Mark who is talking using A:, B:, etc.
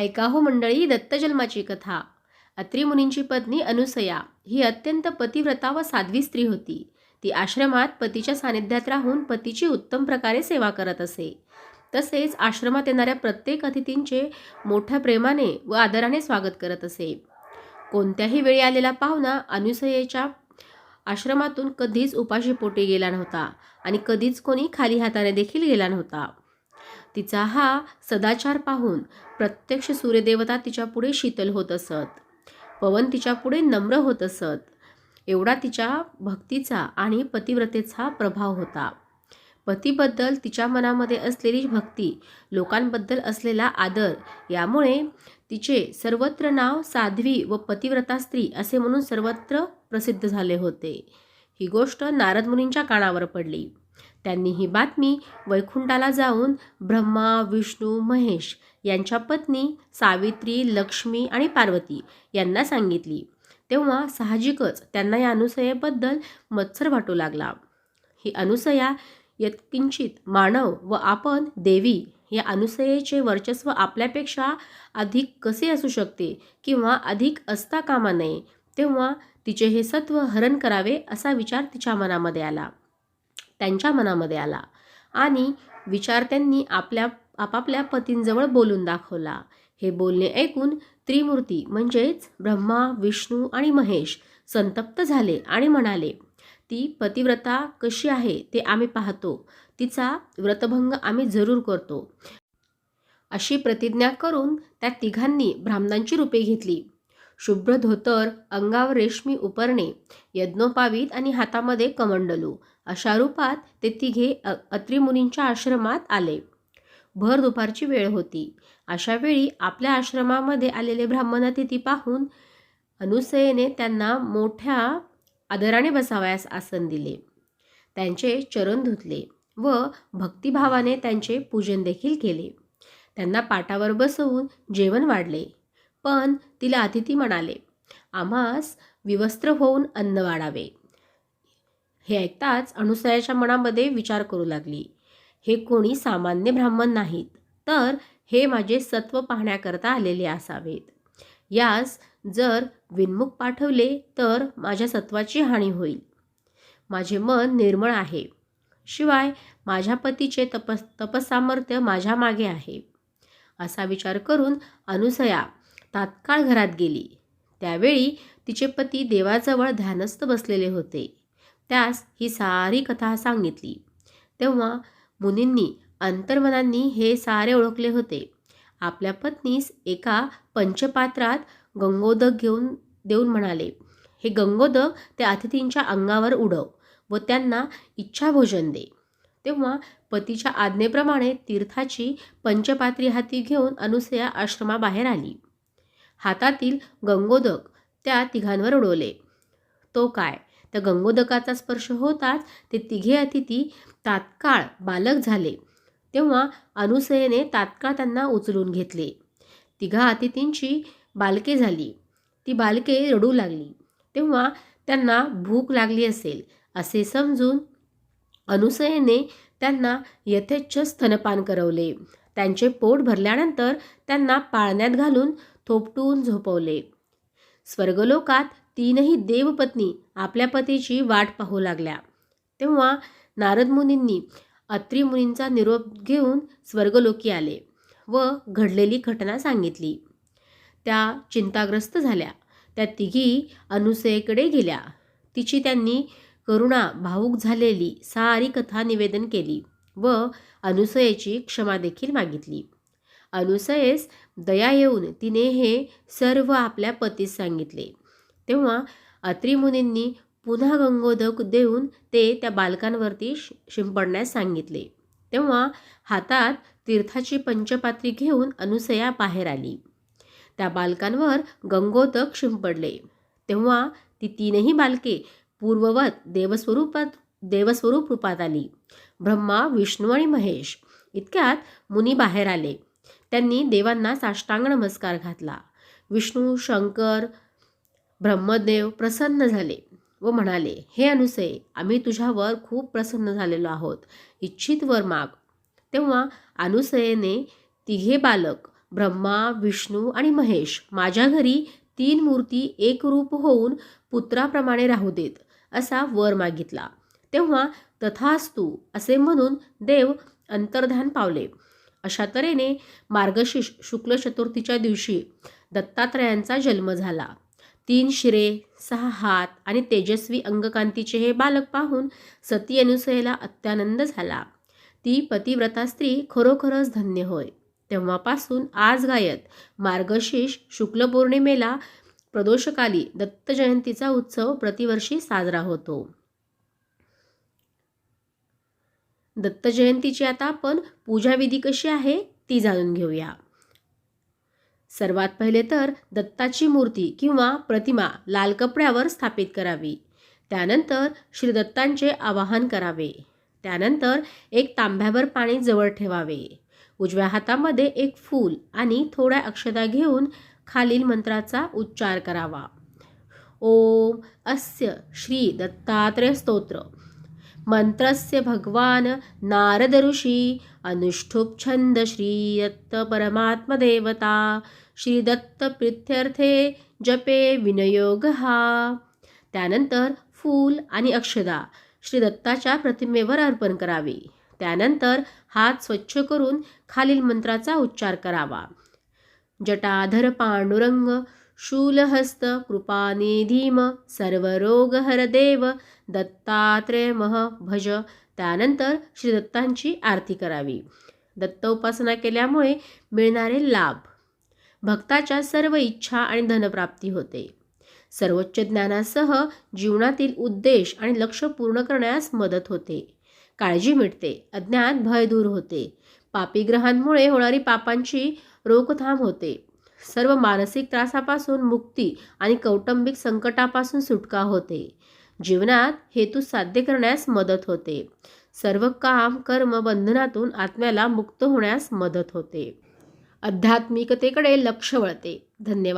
A: ऐका हो मंडळी दत्तजन्माची कथा. अत्रिमुनींची पत्नी अनुसया ही अत्यंत पतिव्रता व साध्वी स्त्री होती. ती आश्रमात पतीच्या सानिध्यात राहून पतीची उत्तम प्रकारे सेवा करत असे. तसेच आश्रमात येणाऱ्या प्रत्येक अतिथींचे मोठ्या प्रेमाने व आदराने स्वागत करत असे. कोणत्याही वेळी आलेला पाहुणा अनुसयेच्या आश्रमातून कधीच उपाशी पोटी गेला नव्हता आणि कधीच कोणी खाली हाताने देखील गेला नव्हता. तिचा हा सदाचार पाहून प्रत्यक्ष सूर्यदेवता तिच्यापुढे शीतल होत असत. पवन तिच्यापुढे नम्र होत असत. एवढा तिच्या भक्तीचा आणि पतिव्रतेचा प्रभाव होता. पतीबद्दल तिच्या मनामध्ये असलेली भक्ती लोकांबद्दल असलेला आदर यामुळे तिचे सर्वत्र नाव साध्वी व पतिव्रता स्त्री असे म्हणून सर्वत्र प्रसिद्ध झाले होते. ही गोष्ट नारद मुनींच्या कानावर पडली. त्यांनी ही बातमी वैकुंठाला जाऊन ब्रह्मा विष्णू महेश यांच्या पत्नी सावित्री लक्ष्मी आणि पार्वती यांना सांगितली. तेव्हा साहजिकच त्यांना या अनुसयेबद्दल मत्सर वाटू लागला. ही अनुसया यत्किंचित मानव व आपण देवी या अनुसयेचे वर्चस्व आपल्यापेक्षा अधिक कसे असू शकते किंवा अधिक असता कामा नये तेव्हा तिचे हे सत्व हरण करावे असा विचार तिच्या मनामध्ये आला. त्यांच्या मनामध्ये आला आणि विचार त्यांनी आपल्या आपापल्या पतींजवळ बोलून दाखवला. हे बोलणे ऐकून त्रिमूर्ती म्हणजेच ब्रह्मा विष्णू आणि महेश संतप्त झाले आणि म्हणाले ती पतिव्रता कशी आहे ते आम्ही पाहतो. तिचा व्रतभंग आम्ही जरूर करतो अशी प्रतिज्ञा करून त्या तिघांनी ब्राह्मणांची रूपे घेतली. शुभ्र धोतर अंगावर रेशमी उपरणे यज्ञोपावीत आणि हातामध्ये कमंडलू. अशा रूपात ते तिघे अ अत्रिमुनींच्या आश्रमात आले. भर दुपारची वेळ होती. अशा वेळी आपल्या आश्रमामध्ये आलेले ब्राह्मण अतिथी पाहून अनुसयेने त्यांना मोठ्या आदराने बसावयास आसन दिले. त्यांचे चरण धुतले व भक्तिभावाने त्यांचे पूजन देखील केले. त्यांना पाटावर बसवून जेवण वाढले. पण तिला अतिथी म्हणाले आम्हास विवस्त्र होऊन अन्न वाढावे. हे ऐकताच अनुसयाच्या मनामध्ये विचार करू लागली. हे कोणी सामान्य ब्राह्मण नाहीत तर हे माझे सत्व पाहण्याकरता आलेले असावेत. यास जर विन्मुख पाठवले तर माझ्या सत्वाची हानी होईल. माझे मन निर्मळ आहे. शिवाय माझ्या पतीचे तपस तपसामर्थ्य माझ्या मागे आहे. असा विचार करून अनुसया तात्काळ घरात गेली. त्यावेळी तिचे पती देवाजवळ ध्यानस्थ बसलेले होते. त्यास ही सारी कथा सांगितली. तेव्हा मुनींनी अंतर्मनांनी हे सारे ओळखले होते. आपल्या पत्नीस एका पंचपात्रात गंगोदक घेऊन देऊन म्हणाले हे गंगोदक त्या अतिथींच्या अंगावर उडव व त्यांना इच्छाभोजन दे. तेव्हा पतीच्या आज्ञेप्रमाणे तीर्थाची पंचपात्री हाती घेऊन अनुसया आश्रमाबाहेर आली. हातातील गंगोदक त्या तिघांवर उडवले. तो काय? त्या गंगोदकाचा स्पर्श होताच ते तिघे अतिथी तात्काळ बालक झाले. तेव्हा अनुसयेने तात्काळ त्यांना उचलून घेतले. तिघा अतिथींची बालके झाली. ती बालके रडू लागली. तेव्हा त्यांना भूक लागली असेल असे समजून अनुसयेने त्यांना यथेच्छ स्तनपान करवले. त्यांचे पोट भरल्यानंतर त्यांना पाळण्यात घालून थोपटून झोपवले. स्वर्गलोकात तीनही देवपत्नी आपल्या पतीची वाट पाहू लागल्या. तेव्हा नारद मुनींनी अत्री मुनींचा निरोप घेऊन स्वर्गलोकी आले व घडलेली घटना सांगितली. त्या चिंताग्रस्त झाल्या. त्या तिघी अनुसयेकडे गेल्या. तिची त्यांनी करुणा भावूक झालेली सारी कथा निवेदन केली व अनुसयेची क्षमा देखील मागितली. अनुसयेस दया येऊन तिने हे सर्व आपल्या पतीस सांगितले. तेव्हा अत्रिमुनींनी पुन्हा गंगोदक देऊन ते त्या बालकांवरती शि शिंपडण्यास सांगितले. तेव्हा हातात तीर्थाची पंचपात्री घेऊन अनुसया बाहेर आली. त्या बालकांवर गंगोदक शिंपडले. तेव्हा ती तीनही बालके पूर्ववत देवस्वरूपात देवस्वरूप रूपात आली. ब्रह्मा विष्णू आणि महेश इतक्यात मुनी बाहेर आले. त्यांनी देवांना साष्टांग नमस्कार घातला. विष्णू शंकर ब्रह्मदेव प्रसन्न झाले व म्हणाले हे अनुसये आम्ही तुझ्यावर खूप प्रसन्न झालेलो आहोत. इच्छित वर माग. तेव्हा अनुसयेने तिघे बालक ब्रह्मा विष्णू आणि महेश माझ्या घरी तीन मूर्ती एक रूप होऊन पुत्राप्रमाणे राहू देत असा वर मागितला. तेव्हा तथास्तू असे म्हणून देव अंतर्धान पावले. अशा तऱ्हेने मार्गशीर्ष शुक्ल चतुर्थीच्या दिवशी दत्तात्रयांचा जन्म झाला. तीन शिरे सहा हात आणि तेजस्वी अंगकांतीचे हे बालक पाहून सती अनुसयेला अत्यानंद झाला. ती पतिव्रता स्त्री खरोखरच धन्य होय. तेव्हापासून आज गायत मार्गशीर्ष शुक्ल पौर्णिमेला प्रदोषकाली दत्त जयंतीचा उत्सव प्रतिवर्षी साजरा होतो. दत्त जयंतीची आता आपण पूजाविधी कशी आहे ती जाणून घेऊया. सर्वात पहिले तर दत्ताची मूर्ती किंवा प्रतिमा लाल कपड्यावर स्थापित करावी. त्यानंतर श्री दत्तांचे आवाहन करावे. त्यानंतर एक तांब्यावर पाणी जवळ ठेवावे. उजव्या हातामध्ये एक फूल आणि थोड्या अक्षता घेऊन खालील मंत्राचा उच्चार करावा. ओम अस्य श्री दत्तात्रय स्तोत्र. मंत्रस्य भगवान नारद ऋषी अनुष्ठुप छंद श्री दत्त परमात्मदेवता श्री दत्त प्रित्यर्थे जपे विनयोग। हा त्यानंतर फूल आणि अक्षदा श्री दत्ताच्या प्रतिमेवर अर्पण करावी. त्यानंतर हात स्वच्छ करून खालील मंत्राचा उच्चार करावा. जटाधर पांडुरंग शूलहस्त कृपानिधीम सर्वरोगहरदेव देव भज. त्यानंतर श्री दत्तांची आरती करावी. दत्त उपासना केल्यामुळे मिळणारे लाभ. भक्ताच्या सर्व इच्छा आणि धनप्राप्ती होते. सर्वोच्च ज्ञानासह जीवनातील उद्देश आणि लक्ष पूर्ण करण्यास मदत होते. काळजी मिटते. अज्ञान भय दूर होते. पापी ग्रहांमुळे होणारी पापांची रोकथाम होते. सर्व मानसिक त्रासापासून मुक्ती आणि कौटुंबिक संकटापासून सुटका होते. जीवनात हेतू साध्य करण्यास मदत होते. सर्व काम कर्म बंधनातून आत्म्याला मुक्त होण्यास मदत होते. आध्यात्मिकतेकडे लक्ष वळते. धन्यवाद.